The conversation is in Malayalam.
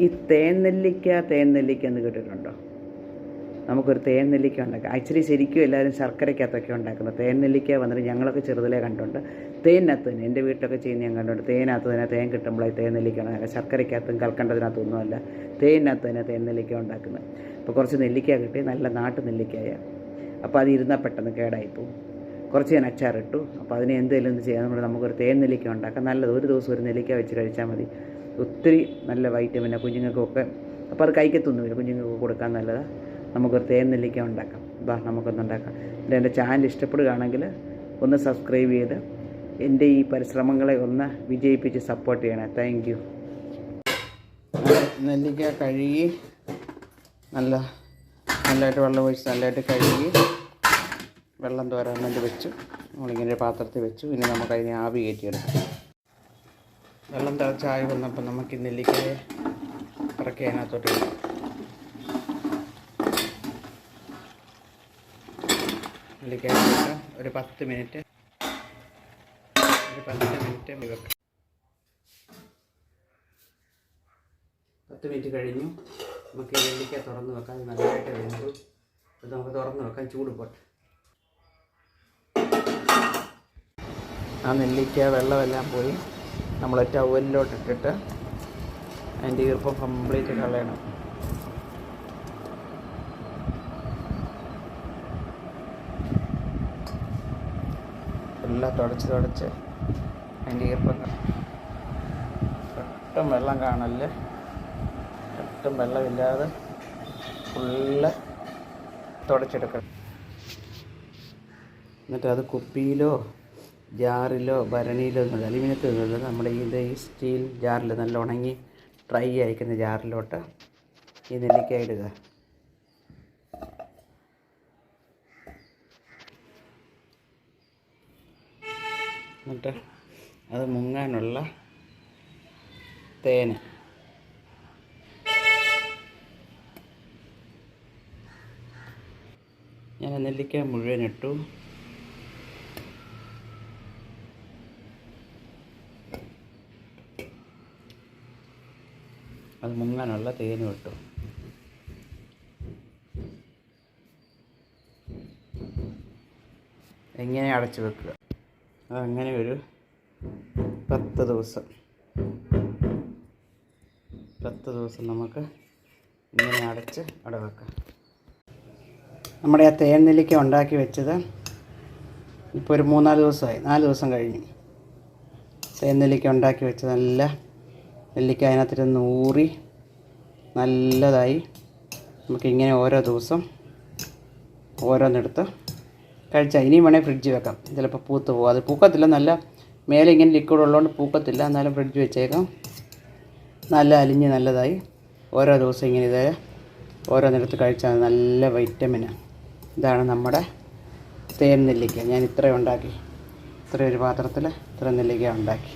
ഈ തേൻ നെല്ലിക്ക തേൻ നെല്ലിക്ക എന്ന് കേട്ടിട്ടുണ്ടോ? നമുക്കൊരു തേൻ നെല്ലിക്ക ഉണ്ടാക്കാം. ആക്ച്വലി ശരിക്കും എല്ലാവരും ശർക്കരയ്ക്കകത്തൊക്കെ ഉണ്ടാക്കുന്നത് തേൻ നെല്ലിക്ക വന്നിട്ട് ഞങ്ങളൊക്കെ ചെറുതിലേ കണ്ടുണ്ട്. തേനകത്ത് തന്നെ എന്റെ വീട്ടിലൊക്കെ ചെയ്യുന്ന ഞാൻ കണ്ടുണ്ട്. തേനകത്ത് തന്നെ തേൻ കിട്ടുമ്പോഴേ തേൻ നെല്ലിക്ക ഉണ്ടാക്കുക ശർക്കരയ്ക്കകത്തും കൽക്കണ്ടതിനകത്തൊന്നും അല്ല തേനകത്ത് തന്നെ തേൻ നെല്ലിക്ക ഉണ്ടാക്കുന്നത് അപ്പോൾ കുറച്ച് നെല്ലിക്ക കിട്ടി. നല്ല നാട്ടു നെല്ലിക്കായ. അപ്പോൾ അത് ഇരുന്നാൽ പെട്ടെന്ന് കേടായിപ്പോവും. കുറച്ച് ഞാൻ അച്ചാറിട്ടു. അപ്പോൾ അതിന് എന്തെങ്കിലും ഒന്ന് ചെയ്യാൻ നമ്മൾ നമുക്കൊരു തേൻ നെല്ലിക്ക ഉണ്ടാക്കാം. നല്ലത് ഒരു ദിവസം ഒരു നെല്ലിക്ക വെച്ച് കഴിച്ചാൽ മതി. ഒത്തിരി നല്ല വൈറ്റമിനാണ് കുഞ്ഞുങ്ങൾക്കൊക്കെ. അപ്പോൾ അത് കഴിക്കത്തൊന്നുമില്ല കുഞ്ഞുങ്ങൾക്ക് കൊടുക്കാൻ നല്ലതാണ് നമുക്കൊരു തേൻ നെല്ലിക്ക ഉണ്ടാക്കാം. ബാ നമുക്കൊന്ന് ഉണ്ടാക്കാം. പിന്നെ എന്റെ ചാനൽ ഇഷ്ടപ്പെടുകയാണെങ്കിൽ ഒന്ന് സബ്സ്ക്രൈബ് ചെയ്ത് എന്റെ ഈ പരിശ്രമങ്ങളെ ഒന്ന് വിജയിപ്പിച്ച് സപ്പോർട്ട് ചെയ്യണേ. താങ്ക് യു നെല്ലിക്ക കഴുകി നല്ല നല്ലതായിട്ട് വെള്ളം ഒഴിച്ച് നല്ലതായിട്ട് കഴുകി വെള്ളം തോരാൻ വേണ്ടി വെച്ചു. നമ്മളിങ്ങനെ പാത്രത്തിൽ വെച്ചു. ഇനി നമുക്ക് അതിനെ ആവി കയറ്റിയെടുക്കാം വെള്ളം തിളച്ചായി വന്നപ്പോൾ നമുക്ക് നെല്ലിക്കയെ ഇറക്കി അതിനകത്തോട്ട് ഇടാം. നെല്ലിക്കായ ഒരു പത്ത് മിനിറ്റ് ഒരു പത്ത് മിനിറ്റ് വെക്കാം. പത്ത് മിനിറ്റ് കഴിഞ്ഞു. നമുക്ക് നെല്ലിക്ക തുറന്ന് വെക്കാം. നല്ലതായിട്ട് വെന്തു. അത് നമുക്ക് തുറന്ന് വെക്കാം. ചൂട് പോട്ടെ. ആ നെല്ലിക്ക വെള്ളമെല്ലാം പോയി. നമ്മൾ ടവലിലോട്ട് ഇട്ടിട്ട് അതിന്റെ ഈർപ്പം കംപ്ലീറ്റ് കളയണം. എല്ലാം തുടച്ച് തുടച്ച് അതിന്റെ ഈർപ്പം ഒട്ടും വെള്ളം കാണല്ലേ ഒട്ടും വെള്ളമില്ലാതെ ഫുള്ള് തുടച്ചെടുക്കണം. എന്നിട്ട് അത് കുപ്പിയിലോ ജാറിലോ ഭരണിയിലോ ഒന്നും അലുമിനിയത്തിൽ ഒന്നുമില്ല നമ്മുടെ ഇത് ഈ സ്റ്റീൽ ജാറിൽ നല്ല ഉണങ്ങി ഡ്രൈ അയക്കുന്ന ജാറിലോട്ട് ഈ നെല്ലിക്ക ഇടുക. എന്നിട്ട് അത് മുങ്ങാനുള്ള തേന്. ഞാൻ നെല്ലിക്ക മുഴുവൻ ഇട്ടു. അത് മുങ്ങാനുള്ള തേനും ഇട്ടു എങ്ങനെ അടച്ചു വെക്കുക. അതങ്ങനെ ഒരു പത്ത് ദിവസം. പത്ത് ദിവസം നമുക്ക് ഇങ്ങനെ അടച്ച് അവിടെ വെക്കാം. നമ്മുടെ ആ തേൻ നെല്ലിക്ക ഉണ്ടാക്കി വെച്ചത് ഇപ്പോൾ ഒരു മൂന്നാൽ ദിവസമായി. നാല് ദിവസം കഴിഞ്ഞു തേൻ നെല്ലിക്ക ഉണ്ടാക്കി വെച്ചത് നല്ല നെല്ലിക്ക അതിനകത്തിരുന്ന് ഊറി നല്ലതായി നമുക്കിങ്ങനെ ഓരോ ദിവസം ഓരോന്നെടുത്ത് കഴിച്ചാൽ ഇനിയും വേണേൽ ഫ്രിഡ്ജ് വെക്കാം. ചിലപ്പോൾ പൂത്ത് പോകും. അത് പൂക്കത്തില്ല നല്ല മേലെ ഇങ്ങനെ ലിക്വിഡ് ഉള്ളതുകൊണ്ട് പൂക്കത്തില്ല. എന്നാലും ഫ്രിഡ്ജ് വെച്ചേക്കാം. നല്ല അലിഞ്ഞ് നല്ലതായി ഓരോ ദിവസം ഇങ്ങനെ ഇത് ഓരോന്നെടുത്ത് കഴിച്ചാൽ നല്ല വൈറ്റമിനാണ് ഇതാണ് നമ്മുടെ തേൻ നെല്ലിക്ക. ഞാൻ ഇത്രയും ഉണ്ടാക്കി. ഇത്രയൊരു പാത്രത്തിൽ ഇത്ര നെല്ലിക്ക ഉണ്ടാക്കി.